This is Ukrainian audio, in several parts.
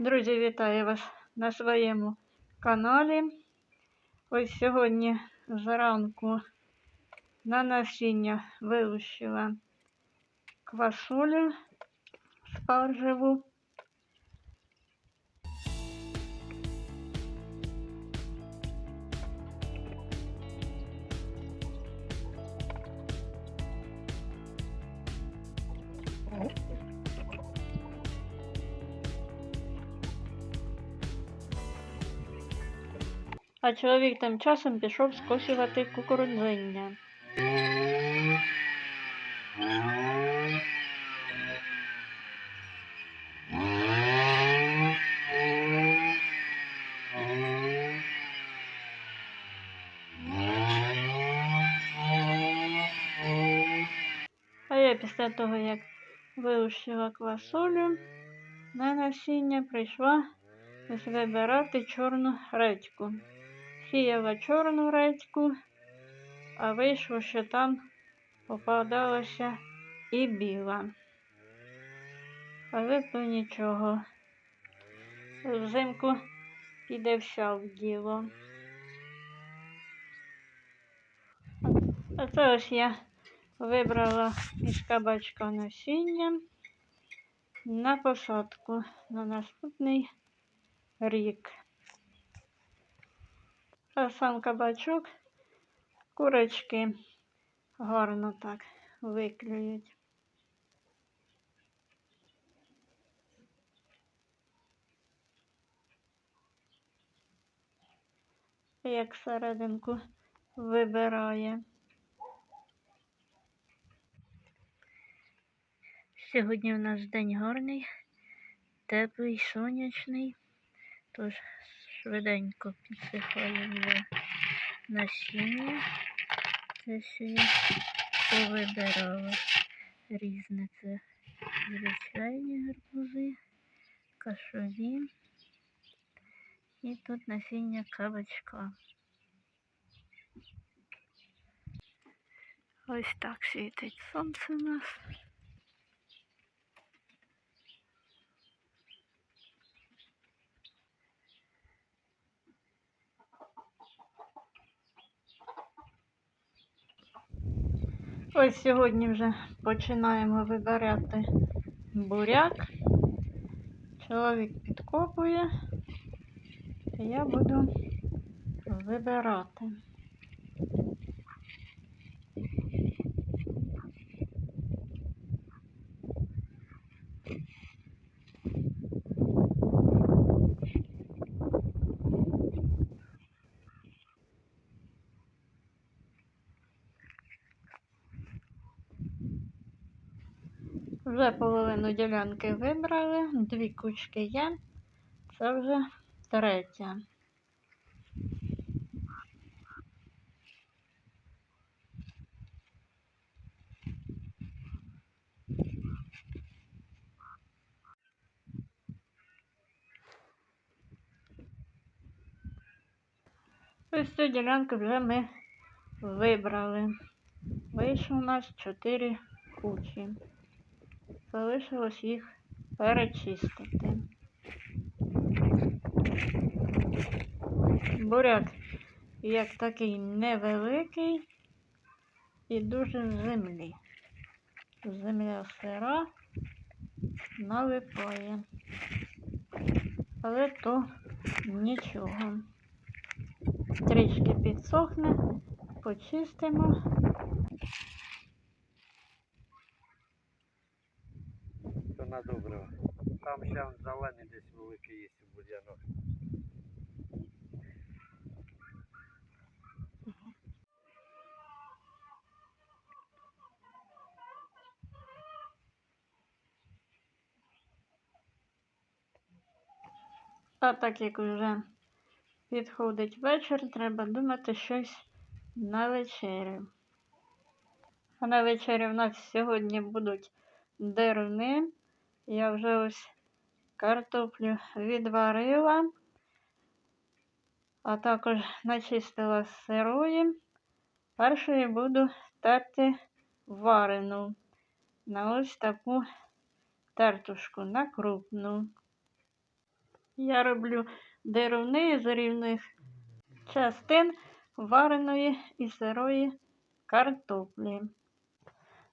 Друзі, вітаю вас на своєму каналі. Ось сьогодні зранку на насіння вилущила квасолю спаржеву. А чоловік тим часом пішов скосювати кукурудзиння. А я після того, як вилущила квасолю на насіння, прийшла вибирати чорну редьку. Сіяла чорну редьку, а вийшло, що там попадалася і біла. Але то нічого. Взимку піде вся в діло. А це ось я вибрала із кабачка насіння на посадку на наступний рік. А сам кабачок курочки гарно так виклюють. Як серединку вибирає. Сьогодні у нас день гарний, теплий, сонячний, тож швиденько підсихає насіння. Це я повибирала різне. Це звичайні гарбузи, кашові і тут насіння кабачка. Ось так світить сонце у нас. Ось сьогодні вже починаємо вибирати буряк. Чоловік підкопує, я буду вибирати. Вже половину ділянки вибрали, дві кучки є. Це вже третя. Ось цю ділянку вже ми вибрали. Вийшло у нас чотири кучі. Залишилось їх перечистити. Буряк як такий невеликий і дуже в землі. Земля сира налипає. Але то нічого. Трішки підсохне, почистимо. то на доброго. Там ще он зелений десь великий є у бур'янах. А так як вже підходить вечір, треба думати щось на вечерю. А на вечерю в нас сьогодні будуть деруни. Я вже ось картоплю відварила, а також начистила сирої. Першою буду терти варену на ось таку тертушку на крупну. Я роблю деруни з рівних частин вареної і сирої картоплі.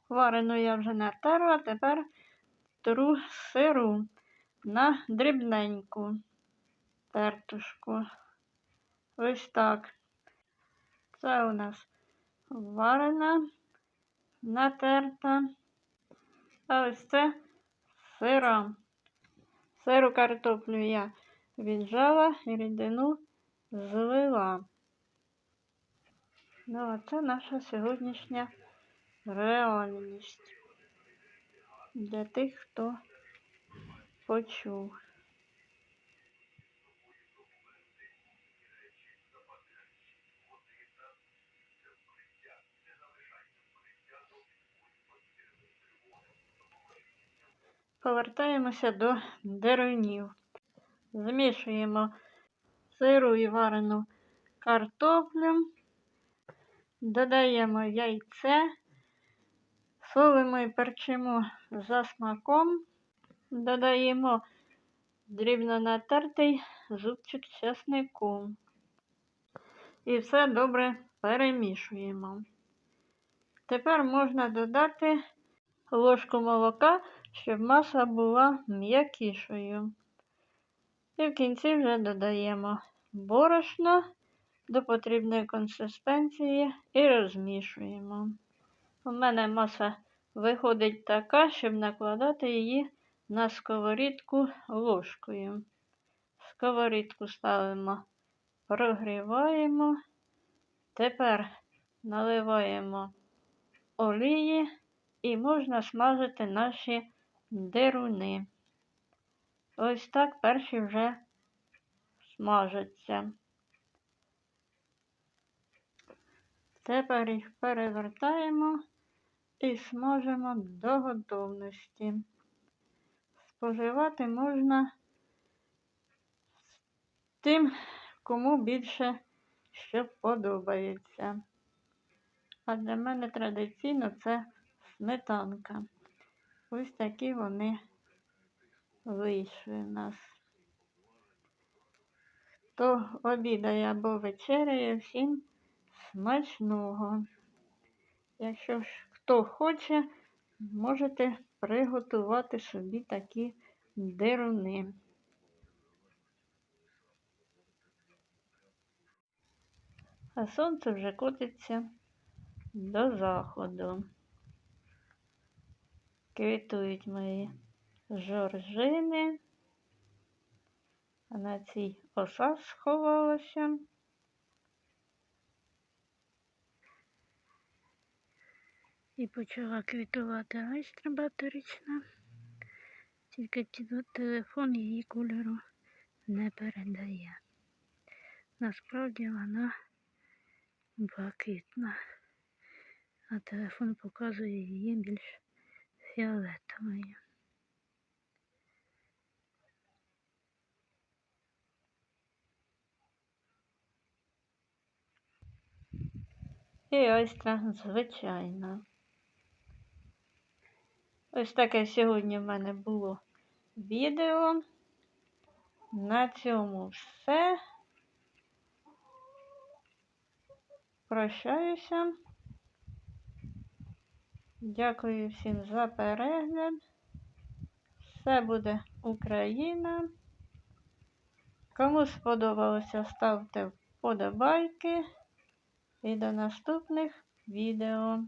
Варену я вже натерла, тепер тру сиру на дрібненьку тертушку. Ось так. Це у нас варена, натерта. А ось це сира. Сиру картоплю я віджала і рідину злила. Ну, а це наша сьогоднішня реальність. Для тих, хто почув. Повертаємося до дерунів. Змішуємо сиру і варену картоплю, додаємо яйце, солимо і перчимо за смаком, додаємо дрібно натертий зубчик чеснику. І все добре перемішуємо. Тепер можна додати ложку молока, щоб маса була м'якішою. І в кінці вже додаємо борошно до потрібної консистенції і розмішуємо. У мене маса виходить така, щоб накладати її на сковорідку ложкою. Сковорідку ставимо, прогріваємо. Тепер наливаємо олії і можна смажити наші деруни. Ось так перші вже смажаться. Тепер їх перевертаємо і смажимо до готовності. Споживати можна тим, кому більше що подобається. А для мене традиційно це сметанка. Ось такі вони вийшли в нас. Хто обідає або вечеряє, всім смачного. Якщо ж хто хоче, можете приготувати собі такі деруни. А сонце вже котиться до заходу. Квітують мої жоржини. А на цій оса сховалася. І почала квітувати айстра баторічна. Тільки телефон її кольору не передає. Насправді вона блакитна, а телефон показує її більш фіолетовою. І ось так звичайно. Ось таке сьогодні в мене було відео. На цьому все. Прощаюся. Дякую всім за перегляд. Все буде Україна. Кому сподобалося, ставте вподобайки. І до наступних відео.